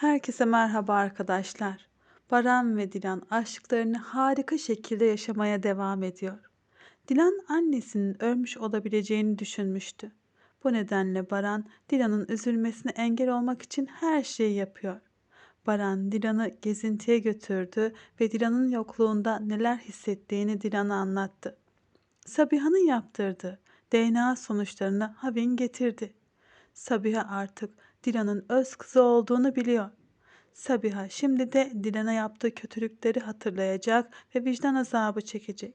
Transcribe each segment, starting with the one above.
Herkese merhaba arkadaşlar. Baran ve Dilan aşklarını harika şekilde yaşamaya devam ediyor. Dilan annesinin ölmüş olabileceğini düşünmüştü. Bu nedenle Baran Dilan'ın üzülmesine engel olmak için her şeyi yapıyor. Baran Dilan'ı gezintiye götürdü ve Dilan'ın yokluğunda neler hissettiğini Dilan'a anlattı. Sabiha'nın yaptırdığı DNA sonuçlarını Havin getirdi. Sabiha artık Dilan'ın öz kızı olduğunu biliyor. Sabiha şimdi de Dilan'a yaptığı kötülükleri hatırlayacak ve vicdan azabı çekecek.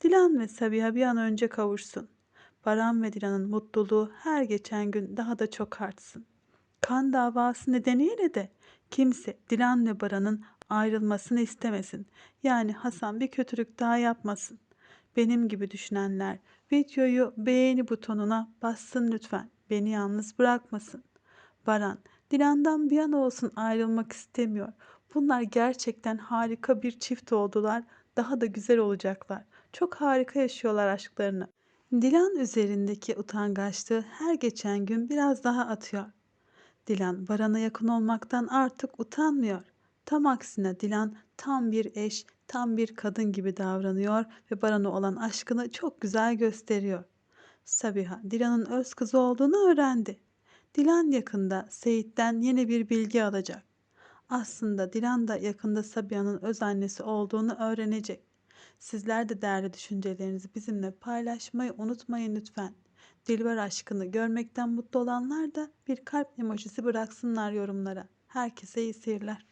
Dilan ve Sabiha bir an önce kavuşsun. Baran ve Dilan'ın mutluluğu her geçen gün daha da çok artsın. Kan davası nedeniyle de kimse Dilan ve Baran'ın ayrılmasını istemesin. Yani Hasan bir kötülük daha yapmasın. Benim gibi düşünenler videoyu beğeni butonuna bassın lütfen. Beni yalnız bırakmasın. Baran, Dilan'dan bir an olsun ayrılmak istemiyor. Bunlar gerçekten harika bir çift oldular. Daha da güzel olacaklar. Çok harika yaşıyorlar aşklarını. Dilan üzerindeki utangaçlığı her geçen gün biraz daha atıyor. Dilan Baran'a yakın olmaktan artık utanmıyor. Tam aksine Dilan tam bir eş, tam bir kadın gibi davranıyor ve Baran'a olan aşkını çok güzel gösteriyor. Sabiha Dilan'ın öz kızı olduğunu öğrendi. Dilan yakında Seyit'ten yeni bir bilgi alacak. Aslında Dilan da yakında Sabiha'nın öz annesi olduğunu öğrenecek. Sizler de değerli düşüncelerinizi bizimle paylaşmayı unutmayın lütfen. Dilber aşkını görmekten mutlu olanlar da bir kalp emojisi bıraksınlar yorumlara. Herkese iyi seyirler.